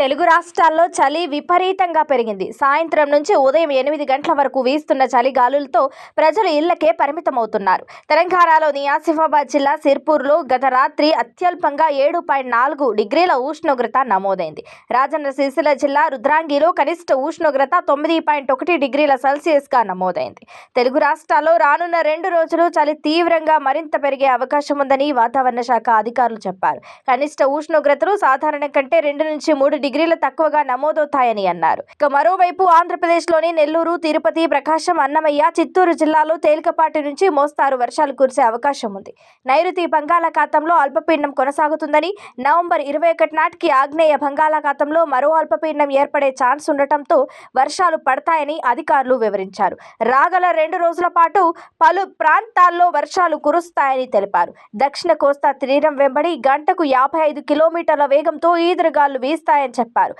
తెలుగు రాష్ట్రాల్లో చలి విపరీతంగా పెరిగింది. సాయంత్రం నుంచి ఉదయం ఎనిమిది గంటల వరకు వీస్తున్న చలి గాలులతో ప్రజలు ఇళ్ళకే పరిమితమవుతున్నారు. తెలంగాణలోని ఆసిఫాబాద్ జిల్లా సిర్పూర్లో గత రాత్రి అత్యల్పంగా ఏడు పాయింట్ నాలుగు డిగ్రీల ఉష్ణోగ్రత నమోదైంది. రాజన్న సిరిసిల్ల జిల్లా రుద్రాంగిలో కనిష్ట ఉష్ణోగ్రత తొమ్మిది పాయింట్ ఒకటి డిగ్రీల సెల్సియస్గా నమోదైంది. తెలుగు రాష్ట్రాల్లో రానున్న రెండు రోజులు చలి తీవ్రంగా మరింత పెరిగే అవకాశం ఉందని వాతావరణ శాఖ అధికారులు చెప్పారు. కనిష్ట ఉష్ణోగ్రతలు సాధారణం కంటే రెండు నుంచి మూడు డిగ్రీల తక్కువగా నమోదవుతాయని అన్నారు. ఇక మరోవైపు ఆంధ్రప్రదేశ్లోని నెల్లూరు తిరుపతి ప్రకాశం అన్నమయ్య చిత్తూరు జిల్లాలో తేలికపాటి నుంచి మోస్తారు వర్షాలు కురిసే అవకాశం ఉంది. నైరుతి బంగాళాఖాతంలో అల్పపీడనం కొనసాగుతుందని నవంబర్ ఇరవై ఒకటి నాటికి ఆగ్నేయ బంగాళాఖాతంలో మరో అల్పపీడనం ఏర్పడే ఛాన్స్ ఉండటంతో వర్షాలు పడతాయని అధికారులు వివరించారు. రాగల రెండు రోజుల పాటు పలు ప్రాంతాల్లో వర్షాలు కురుస్తాయని తెలిపారు. దక్షిణ కోస్తా తీరం వెంబడి గంటకు యాభై ఐదు కిలోమీటర్ల వేగంతో ఈదురుగాలు వీస్తాయని చెప్పారు